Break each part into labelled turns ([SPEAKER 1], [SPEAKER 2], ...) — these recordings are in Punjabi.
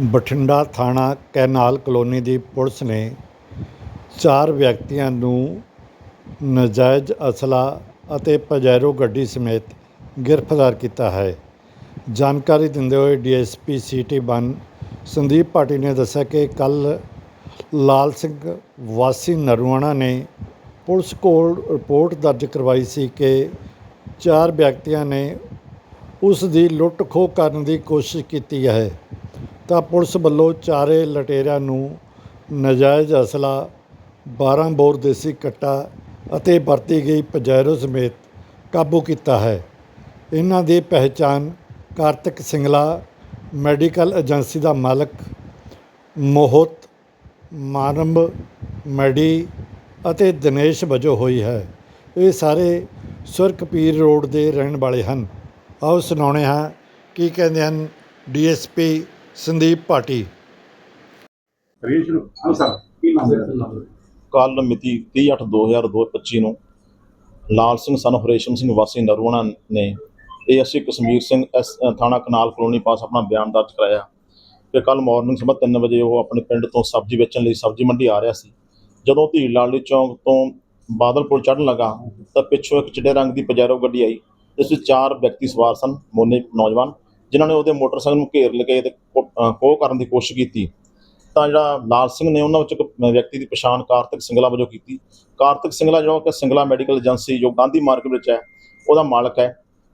[SPEAKER 1] ਬਠਿੰਡਾ ਥਾਣਾ ਕੈਨਾਲ ਕਲੋਨੀ ਦੀ ਪੁਲਿਸ ਨੇ ਚਾਰ ਵਿਅਕਤੀਆਂ ਨੂੰ ਨਾਜਾਇਜ਼ ਅਸਲਾ ਅਤੇ ਪਜੈਰੋ ਗੱਡੀ ਸਮੇਤ ਗ੍ਰਿਫਤਾਰ ਕੀਤਾ ਹੈ। ਜਾਣਕਾਰੀ ਦਿੰਦੇ ਹੋਏ DSP city one Sandeep Pati ਨੇ ਦੱਸਿਆ ਕਿ ਕੱਲ ਲਾਲ ਸਿੰਘ ਵਾਸੀ ਨਰੂਆਣਾ ਨੇ ਪੁਲਿਸ ਕੋਲ ਰਿਪੋਰਟ ਦਰਜ ਕਰਵਾਈ ਸੀ ਕਿ ਚਾਰ ਵਿਅਕਤੀਆਂ ਨੇ ਉਸ ਦੀ ਲੁੱਟ ਖੋਹ ਕਰਨ ਦੀ ਕੋਸ਼ਿਸ਼ ਕੀਤੀ ਹੈ। ਤਾਂ ਪੁਲਿਸ ਵੱਲੋਂ ਚਾਰੇ ਲਟੇਰਿਆਂ ਨੂੰ ਨਾਜਾਇਜ਼ ਅਸਲਾ 12 ਬੋਰ ਦੇਸੀ ਕੱਟਾ ਅਤੇ ਵਰਤੀ ਗਈ ਪਜੈਰੋ ਸਮੇਤ ਕਾਬੂ ਕੀਤਾ ਹੈ। ਇਹਨਾਂ ਦੀ ਪਹਿਚਾਣ ਕਾਰਤਿਕ ਸਿੰਗਲਾ, ਮੈਡੀਕਲ ਏਜੰਸੀ ਦਾ ਮਾਲਕ, ਮੋਹਤ ਮਾਨਵ ਮੈਡੀ ਅਤੇ ਦਿਨੇਸ਼ ਵਜੋਂ ਹੋਈ ਹੈ। ਇਹ ਸਾਰੇ ਸੁਰਖਪੀਰ ਰੋਡ ਦੇ ਰਹਿਣ ਵਾਲੇ ਹਨ। ਆਓ ਸੁਣਾਉਣੇ ਹਾਂ ਕੀ ਕਹਿੰਦੇ ਹਨ ਡੀਐਸਪੀ ਸੰਦੀਪ ਭਾਟੀ।
[SPEAKER 2] ਕੱਲ ਮਿਤੀ 30/8/2025 ਨੂੰ ਲਾਲ ਸਿੰਘ ਸਨ ਹਰੇਸ਼ਮ ਸਿੰਘ ਵਾਸੀ ਨਰੂਣਾ ਨੇ ਏਐਸਸੀ ਕਸ਼ਮੀਰ ਸਿੰਘ ਐਸ ਥਾਣਾ ਕਨਾਲ ਕਲੋਨੀ ਪਾਸ ਆਪਣਾ ਬਿਆਨ ਦਰਜ ਕਰਾਇਆ ਕਿ ਕੱਲ ਮਾਰਨਿੰਗ ਸਵੇਰ 3 ਵਜੇ ਉਹ ਆਪਣੇ ਪਿੰਡ ਤੋਂ ਸਬਜ਼ੀ ਵੇਚਣ ਲਈ ਸਬਜ਼ੀ ਮੰਡੀ ਆ ਰਿਹਾ ਸੀ। ਜਦੋਂ ਧੀਰ ਲਾਲੀ ਚੌਂਕ ਤੋਂ ਬਾਦਲਪੁਰ ਚੜ੍ਹਨ ਲੱਗਾ ਤਾਂ ਪਿੱਛੋਂ ਇੱਕ ਚਿੱਟੇ ਰੰਗ ਦੀ ਪਜੈਰੋ ਗੱਡੀ ਆਈ। ਇਸ ਵਿੱਚ ਚਾਰ ਵਿਅਕਤੀ ਸਵਾਰ ਸਨ ਮੋਨੇ ਨੌਜਵਾਨ ਜਿਨ੍ਹਾਂ ਨੇ ਉਹਦੇ ਮੋਟਰਸਾਈਕਲ ਨੂੰ ਘੇਰ ਲਗੇ ਤੇ ਖੋਹ ਕਰਨ ਦੀ ਕੋਸ਼ਿਸ਼ ਕੀਤੀ, ਤਾਂ ਜਿਹੜਾ ਲਾਲ ਸਿੰਘ ਨੇ ਉਹਨਾਂ ਵਿੱਚ ਇੱਕ ਵਿਅਕਤੀ ਦੀ ਪਛਾਣ ਕਾਰਤਿਕ ਸਿੰਗਲਾ ਵਜੋਂ ਕੀਤੀ। ਕਾਰਤਿਕ ਸਿੰਗਲਾ ਜਿਹੜਾ ਕਿ ਸਿੰਗਲਾ ਮੈਡੀਕਲ ਏਜੰਸੀ, ਜੋ ਗਾਂਧੀ ਮਾਰਕੀਟ ਵਿੱਚ ਹੈ, ਉਹਦਾ ਮਾਲਕ ਹੈ।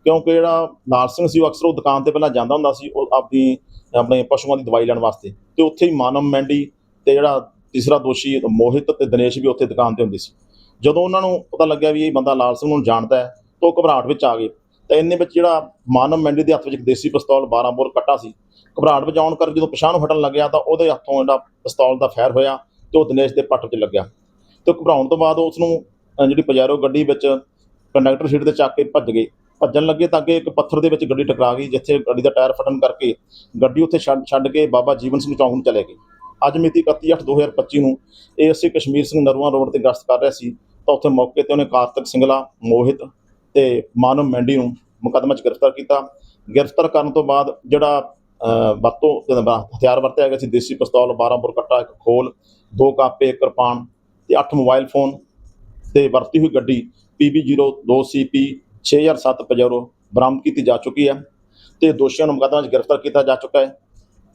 [SPEAKER 2] ਕਿਉਂਕਿ ਜਿਹੜਾ ਲਾਲ ਸਿੰਘ ਸੀ, ਉਹ ਅਕਸਰ ਉਹ ਦੁਕਾਨ ਤੇ ਪਹਿਲਾਂ ਜਾਂਦਾ ਹੁੰਦਾ ਸੀ, ਉਹ ਆਪਣੀ ਆਪਣੇ ਪਸ਼ੂਆਂ ਦੀ ਦਵਾਈ ਲੈਣ ਵਾਸਤੇ। ਤੇ ਉੱਥੇ ਹੀ ਮਾਨਵ ਮੈਂਡੀ ਤੇ ਜਿਹੜਾ ਤੀਸਰਾ ਦੋਸ਼ੀ, ਮੋਹਿਤ ਤੇ ਦਿਨੇਸ਼ ਵੀ ਉੱਥੇ ਦੁਕਾਨ ਤੇ ਹੁੰਦੇ ਸੀ। ਜਦੋਂ ਉਹਨਾਂ ਨੂੰ ਪਤਾ ਲੱਗਿਆ ਵੀ ਇਹ ਬੰਦਾ ਲਾਲ ਸਿੰਘ ਨੂੰ ਜਾਣਦਾ ਹੈ, ਤਾਂ ਉਹ ਘਬਰਾਹਟ ਵਿੱਚ ਆ ਗਏ। ਤਾਂ ਇੰਨੇ ਵਿੱਚ ਜਿਹੜਾ ਮਾਨਵ ਮੰਡੀ ਦੇ ਹੱਥ ਵਿੱਚ ਇੱਕ ਦੇਸੀ ਪਿਸਤੌਲ 12 ਬੋਰ ਕੱਟਾ ਸੀ ਘਬਰਾਹਟ ਵਿੱਚ ਆਉਣ ਕਰਕੇ ਜਦੋਂ ਪਛਾਣ ਨੂੰ ਹਟਣ ਲੱਗਿਆ ਤਾਂ ਉਹਦੇ ਹੱਥੋਂ ਜਿਹੜਾ ਪਿਸਤੌਲ ਦਾ ਫਾਇਰ ਹੋਇਆ ਤੇ ਉਹ ਦਿਨੇਸ਼ ਦੇ ਪੱਟ 'ਚ ਲੱਗਿਆ। ਤੇ ਘਬਰਾਉਣ ਤੋਂ ਬਾਅਦ ਉਸ ਨੂੰ ਅ, ਜਿਹੜੀ ਪਜੈਰੋ ਗੱਡੀ ਵਿੱਚ ਕੰਡਕਟਰ ਸੀਟ ਤੇ ਚੱਕ ਕੇ ਭੱਜ ਗਏ। ਭੱਜਣ ਲੱਗੇ ਤਾਂ ਕਿ ਇੱਕ ਪੱਥਰ ਦੇ ਵਿੱਚ ਗੱਡੀ ਟਕਰਾ ਗਈ ਜਿੱਥੇ ਗੱਡੀ ਦਾ ਟਾਇਰ ਫਟਣ ਕਰਕੇ ਗੱਡੀ ਉੱਥੇ ਛੱਡ ਛੱਡ ਕੇ ਬਾਬਾ ਜੀਵਨ ਸਿੰਘ ਚੌਂਕ ਨੂੰ ਚਲੇ ਗਏ। ਅੱਜ ਮਿਤੀ 31/8/2025 ਨੂੰ ਏਐਸਸੀ ਕਸ਼ਮੀਰ ਸਿੰਘ ਨਰੂਆ ਰੋਡ ਤੇ ਗਸ਼ਤ ਕਰ ਰਿਹਾ ਸੀ ਤਾਂ ਉੱਥੇ ਮੌਕੇ ਤੇ ਉਹਨੇ ਕਾਰਤਿਕ ਸਿੰਗਲਾ ਮੋਹਿਤ ਤੇ ਮਾਨਵ ਮੈਂਡੀ ਨੂੰ ਮੁਕੱਦਮਾ 'ਚ ਗ੍ਰਿਫਤਾਰ ਕੀਤਾ। ਗ੍ਰਿਫਤਾਰ ਕਰਨ ਤੋਂ ਬਾਅਦ ਜਿਹੜਾ ਵਰਤੋਂ ਹਥਿਆਰ ਵਰਤਿਆ ਗਿਆ ਸੀ, ਦੇਸੀ ਪਿਸਤੌਲ 12 ਬੋਰ ਕੱਟਾ, ਇੱਕ ਖੋਲ, ਦੋ ਕਾਪੇ, ਇੱਕ ਕਿਰਪਾਨ ਤੇ 8 ਮੋਬਾਈਲ ਫੋਨ ਤੇ ਵਰਤੀ ਹੋਈ ਗੱਡੀ PB02CP 6007 ਪਜੈਰੋ ਬਰਾਮਦ ਕੀਤੀ ਜਾ ਚੁੱਕੀ ਹੈ ਤੇ ਦੋਸ਼ੀਆਂ ਨੂੰ ਮੁਕੱਦਮਾ 'ਚ ਗ੍ਰਿਫਤਾਰ ਕੀਤਾ ਜਾ ਚੁੱਕਾ ਹੈ।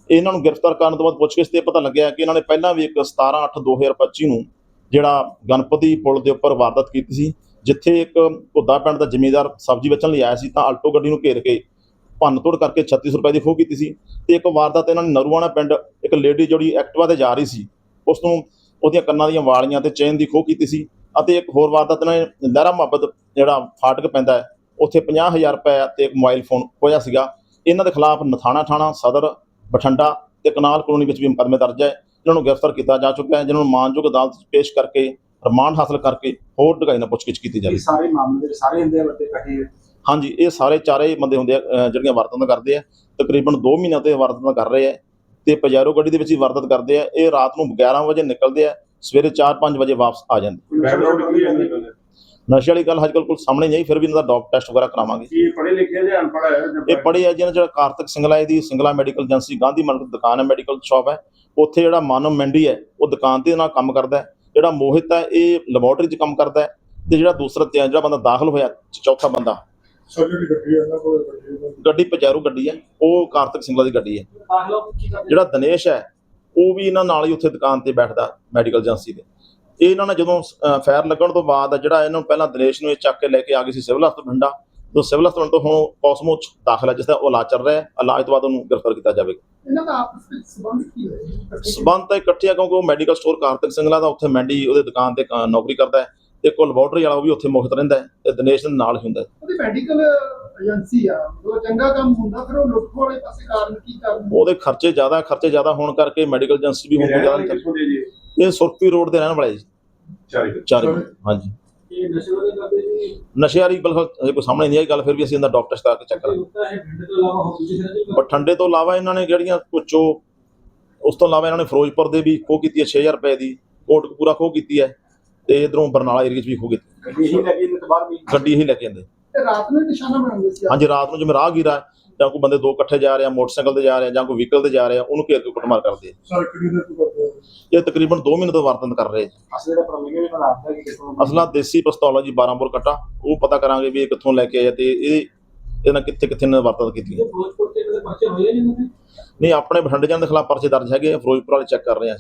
[SPEAKER 2] ਇਹਨਾਂ ਨੂੰ ਗ੍ਰਿਫਤਾਰ ਕਰਨ ਤੋਂ ਬਾਅਦ ਪੁੱਛਗਿੱਛ ਤੇ ਪਤਾ ਲੱਗਿਆ ਕਿ ਇਹਨਾਂ ਨੇ ਪਹਿਲਾਂ ਵੀ ਇੱਕ 17/8/2025 ਨੂੰ ਜਿਹੜਾ ਗਣਪਤੀ ਪੁਲ ਦੇ ਉੱਪਰ ਵਾਰਦਾਤ ਕੀਤੀ ਸੀ। ਜਿੱਥੇ ਇੱਕ ਘੁੱਦਾ ਪਿੰਡ ਦਾ ਜ਼ਿਮੀਂਦਾਰ ਸਬਜ਼ੀ ਵੇਚਣ ਲਈ ਆਇਆ ਸੀ, ਤਾਂ ਆਲਟੋ ਗੱਡੀ ਨੂੰ ਘੇਰ ਕੇ ਭੰਨ ਤੋੜ ਕਰਕੇ 36 ਰੁਪਏ ਦੀ ਖੋਹ ਕੀਤੀ ਸੀ ਤੇ ਇੱਕ ਵਾਰਦਾਤ ਇਹਨਾਂ ਨੇ ਨਰੂਆਣਾ ਪਿੰਡ ਇੱਕ ਲੇਡੀ ਜਿਹੜੀ ਐਕਟਿਵਾ ਤੇ ਜਾ ਰਹੀ ਸੀ, ਉਸ ਨੂੰ ਉਹਦੀਆਂ ਕੰਨਾਂ ਦੀਆਂ ਵਾਲੀਆਂ ਤੇ ਚੇਨ ਦੀ ਖੋਹ ਕੀਤੀ ਸੀ ਅਤੇ ਇੱਕ ਹੋਰ ਵਾਰਦਾਤ ਇਹਨਾਂ ਨੇ ਲਹਿਰਾ ਮੁਹੱਬਤ ਜਿਹੜਾ ਫਾਟਕ ਪੈਂਦਾ ਹੈ, ਉੱਥੇ 50000 ਰੁਪਏ ਤੇ ਇੱਕ ਮੋਬਾਈਲ ਫੋਨ ਖੋਇਆ ਸੀਗਾ। ਇਹਨਾਂ ਦੇ ਖਿਲਾਫ ਨਥਾਣਾ ਥਾਣਾ, ਸਦਰ, ਬਠਿੰਡਾ ਤੇ ਕਨਾਲ ਕਲੋਨੀ ਵਿੱਚ ਵੀ ਮੁਕੱਦਮੇ ਦਰਜ ਹੈ। ਇਹਨਾਂ ਨੂੰ ਗ੍ਰਿਫਤਾਰ ਕੀਤਾ ਜਾ ਚੁੱਕਾ ਹੈ, ਜਿਨ੍ਹਾਂ ਨੂੰ ਮਾਨਯੋਗ ਅਦਾਲਤ 'ਚ ਪੇਸ਼ ਕਰਕੇ ਰਿਮਾਂਡ ਹਾਸਲ ਕਰਕੇ ਹੋਰ ਡੂੰਘਾਈ ਨਾਲ ਪੁੱਛਗਿੱਛ ਕੀਤੀ
[SPEAKER 3] ਇਹ
[SPEAKER 2] ਜਾਵੇ
[SPEAKER 3] ਸਾਰੇ ਮਾਮਲੇ ਦੇ ਸਾਰੇ ਹੁੰਦੇ ਆ ਬੰਦੇ ਇਕੱਠੇ
[SPEAKER 2] ਹਾਂਜੀ ਇਹ ਸਾਰੇ ਚਾਰੇ ਬੰਦੇ ਹੁੰਦੇ ਆ ਅਹ ਜਿਹੜੀਆਂ ਵਾਰਦਾਤਾਂ ਕਰਦੇ ਆ ਤਕਰੀਬਨ 2 ਮਹੀਨਿਆਂ ਤੋਂ ਇਹ ਵਾਰਦਾਤਾਂ ਕਰ ਰਹੇ ਆ। ਤੇ ਪਜੈਰੋ ਗੱਡੀ ਦੇ ਵਿੱਚ ਹੀ ਵਾਰਦਾਤ ਕਰਦੇ ਆ। ਇਹ ਰਾਤ ਨੂੰ 11 ਵਜੇ ਨਿਕਲਦੇ ਆ ਸਵੇਰੇ 4-5 ਵਜੇ ਵਾਪਸ ਆ ਜਾਂਦੇ।
[SPEAKER 3] ਕੀ
[SPEAKER 2] ਨਸ਼ੇ ਵਾਲੀ ਗੱਲ ਅੱਜਕੱਲ ਕੋਲ ਸਾਹਮਣੇ ਨਹੀਂ ਫਿਰ ਵੀ ਇਹਨਾਂ ਦਾ ਡੌਪ ਟੈਸਟ ਵਗੈਰਾ ਕਰਾਵਾਂਗੇ।
[SPEAKER 3] ਇਹ ਪੜ੍ਹੇ ਲਿਖੇ ਜਾਂ ਅਨਪੜ੍ਹ ਹੈ
[SPEAKER 2] ਇਹ ਪੜ੍ਹੇ ਆ ਜਿਹਨਾਂ ਜਿਹੜਾ ਕਾਰਤਿਕ ਸਿੰਗਲਾ ਇਹਦੀ Singla medical agency Gandhi market ਦੁਕਾਨ ਹੈ ਮੈਡੀਕਲ ਸ਼ਾਪ ਹੈ। ਉੱਥੇ ਜਿਹੜਾ ਮਾਨਵ ਮੰਡੀ ਹੈ ਉਹ ਦੁਕਾਨ ਤੇ ਨਾਲ ਕੰਮ ਕਰਦਾ ਹੈ। ਜਿਹੜਾ ਮੋਹਿਤ ਹੈ ਇਹ ਲੈਬੋਰਟਰੀ 'ਚ ਕੰਮ ਕਰਦਾ ਹੈ ਤੇ ਜਿਹੜਾ ਦੂਸਰਾ ਤੇ ਜਿਹੜਾ ਬੰਦਾ ਦਾਖਲ ਹੋਇਆ ਚੌਥਾ ਬੰਦਾ।
[SPEAKER 3] ਗੱਡੀ ਹੈ ਨਾ ਕੋਈ ਗੱਡੀ
[SPEAKER 2] ਗੱਡੀ ਪਜੈਰੂ ਗੱਡੀ ਹੈ ਉਹ ਕਾਰਤਿਕ ਸਿੰਗਲਾ ਦੀ ਗੱਡੀ ਹੈ। ਜਿਹੜਾ ਦਿਨੇਸ਼ ਹੈ ਉਹ ਵੀ ਇਹਨਾਂ ਨਾਲ ਹੀ ਉੱਥੇ ਦੁਕਾਨ ਤੇ ਬੈਠਦਾ ਮੈਡੀਕਲ ਏਜੰਸੀ ਦੇ। ਇਹ ਇਹਨਾਂ ਨੇ ਜਦੋਂ ਫਾਇਰ ਲੱਗਣ ਤੋਂ ਬਾਅਦ ਜਿਹੜਾ ਇਹਨਾਂ ਨੂੰ ਪਹਿਲਾਂ ਦਿਨੇਸ਼ ਨੂੰ ਇਹ ਚੱਕ ਕੇ ਲੈ ਕੇ ਆ ਗਏ ਸੀ ਸਿਵਲ ਹਸਪਤਾਲ ਬਠਿੰਡਾ ਤੋਂ ਸਿਵਲ ਹਸਪਤਾਲ ਤੋਂ ਹੁਣ ਕੋਸਮੋ ਚ ਦਾਖਲ ਹੈ ਜਿਸ ਦਾ ਉਹ ਇਲਾਜ ਚੱਲ ਰਿਹਾ ਹੈ। ਇਲਾਜ ਤੋਂ ਬਾਅਦ ਉਹਨੂੰ ਗ੍ਰਿਫਤਾਰ ਕੀਤਾ ਜਾਵੇਗਾ।
[SPEAKER 4] ਇਹਨਾਂ ਦਾ ਆਪਸ ਵਿੱਚ ਸੰਬੰਧ ਕੀ ਹੈ?
[SPEAKER 2] ਸਬੰਧ ਤਾਂ ਇਕੱਠੇ ਆ ਕਿਉਂਕਿ ਉਹ ਮੈਡੀਕਲ ਸਟੋਰ ਕਾਰਤਿਕ ਸਿੰਗਲਾ ਦਾ ਉੱਥੇ ਮੈਂਡੀ ਉਹਦੇ ਦੁਕਾਨ ਤੇ ਕ- ਨੌਕਰੀ ਕਰਦਾ ਹੈ ਤੇ ਕੋਲ ਲੈਬੋਰਟਰੀ ਵਾਲਾ ਉਹ ਵੀ ਉੱਥੇ ਮੁਖਤ ਰਹਿੰਦਾ ਹੈ ਤੇ ਦਿਨੇਸ਼ ਦੇ ਨਾਲ ਹੀ ਹੁੰਦਾ ਹੈ।
[SPEAKER 4] ਉਹਦੀ ਮੈਡੀਕਲ ਏਜੰਸੀ ਆ। ਉਹ ਚੰਗਾ ਕੰਮ ਹੁੰਦਾ ਫਿਰ ਉਹ ਲੁੱਟ ਵਾਲੇ ਪਾਸੇ ਕਾਰਨ ਕੀ ਕਾਰਨ
[SPEAKER 2] ਉਹਦੇ ਖਰਚੇ ਜ਼ਿਆਦਾ ਖਰਚੇ ਜ਼ਿਆਦਾ ਹੋਣ ਕਰਕੇ ਮੈਡੀਕਲ ਏਜੰਸੀ ਵੀ ਹੁਣ ਕੋਈ ਜ਼ਿਆਦਾ ਨਹੀਂ ਇਹ ਸੁਰਪੀ ਰੋਡ ਦੇ ਰਹਿਣ ਵਾਲੇ ਜੀ।
[SPEAKER 3] ਚਾਰੇ
[SPEAKER 2] ਚਾਰੇ
[SPEAKER 4] ਚਾਰੇ।
[SPEAKER 2] ਹਾਂਜੀ।
[SPEAKER 4] ਨਸ਼ੇ ਵਾਲੇ
[SPEAKER 2] ਹਜੇ ਕੋਈ ਸਾਹਮਣੇ ਨਹੀਂ ਆਈ ਗੱਲ ਫਿਰ ਵੀ ਅਸੀਂ ਇਹਦਾ ਡਾਕਟਰ ਸਟਾਰ ਕੇ ਚੈੱਕ ਕਰਾਂਗੇ
[SPEAKER 4] ਹੈ ਪਿੰਡ ਤੋਂ ਇਲਾਵਾ
[SPEAKER 2] ਇਹਨਾਂ ਨੇ ਜਿਹੜੀਆਂ ਕੁਚੋ ਉਸ ਤੋਂ ਇਲਾਵਾ ਇਹਨਾਂ ਨੇ ਫਿਰੋਜ਼ਪੁਰ ਦੇ ਵੀ ਖੋਹ ਕੀਤੀ ਹੈ 6000 ਰੁਪਏ ਦੀ ਕੋਟਕਪੂਰਾ ਖੋਹ ਕੀਤੀ ਹੈ ਤੇ ਇਧਰੋਂ ਬਰਨਾਲਾ ਏਰੀਆ 'ਚ ਵੀ ਖੋਹ ਕੀਤੀ।
[SPEAKER 3] ਗੱਡੀ ਹੀ ਲੱਗੀ ਨੇ ਬਾਹਰ ਵੀ?
[SPEAKER 2] ਗੱਡੀ ਹੀ ਲੈ ਕੇ
[SPEAKER 4] ਤੇ ਰਾਤ ਨੂੰ ਨਿਸ਼ਾਨਾ ਬਣਾਉਂਦੇ ਸੀ
[SPEAKER 2] ਹਾਂਜੀ ਰਾਤ ਨੂੰ ਜਿਵੇਂ ਰਾਹਗੀਰ ਆ ਜਾਂ ਕੋਈ ਬੰਦੇ ਦੋ ਇਕੱਠੇ ਜਾ ਰਹੇ ਆ ਮੋਟਰਸਾਈਕਲ ਤੇ ਜਾ ਰਹੇ ਆ ਜਾਂ ਕੋਈ ਵਹੀਕਲ ਤੇ ਜਾ ਰਹੇ ਆ ਉਹਨੂੰ ਘੇਰ ਕੇ ਕੁੱਟਮਾਰ ਕਰਦੇ ਆ?
[SPEAKER 4] ਸਰ ਕਿਹੜੀ ਦੇ ਤੋਂ ਕਰਦੇ
[SPEAKER 2] ਇਹ ਤਕਰੀਬਨ 2 ਮਹੀਨੇ ਤੋਂ ਵਰਤਨ ਕਰ ਰਹੇ ਆ।
[SPEAKER 3] ਅਸਲੇ ਦਾ ਪ੍ਰਮੇਯ ਵੀ ਬਣਾ ਦਿੱਤਾ ਕਿ ਕਿਸੋਂ
[SPEAKER 2] ਅਸਲਾ ਦੇਸੀ ਪਿਸਤੌਲ ਆ ਜੀ 12 ਬੋਰ ਕੱਟਾ। ਉਹ ਪਤਾ ਕਰਾਂਗੇ ਵੀ ਇਹ ਕਿੱਥੋਂ ਲੈ ਕੇ ਆਏ ਤੇ ਇਹ ਇਹਦੇ ਨਾਲ ਕਿੱਥੇ ਕਿੱਥੇ ਨੇ ਵਰਤਨ ਕੀਤੀ ਹੈ।
[SPEAKER 3] ਫਿਰੋਜ਼ਪੁਰ ਤੇ ਕਦੇ ਪਰਚੇ ਹੋਏ ਨਹੀਂ
[SPEAKER 2] ਨਹੀਂ ਆਪਣੇ ਬਠਿੰਡੇ ਜਾਂਦੇ ਖਿਲਾਫ ਪਰਚੇ ਦਰਜ ਹੈਗੇ ਆ, ਫਿਰੋਜ਼ਪੁਰ ਵਾਲੇ ਚੈੱਕ ਕਰ ਰਹੇ ਆ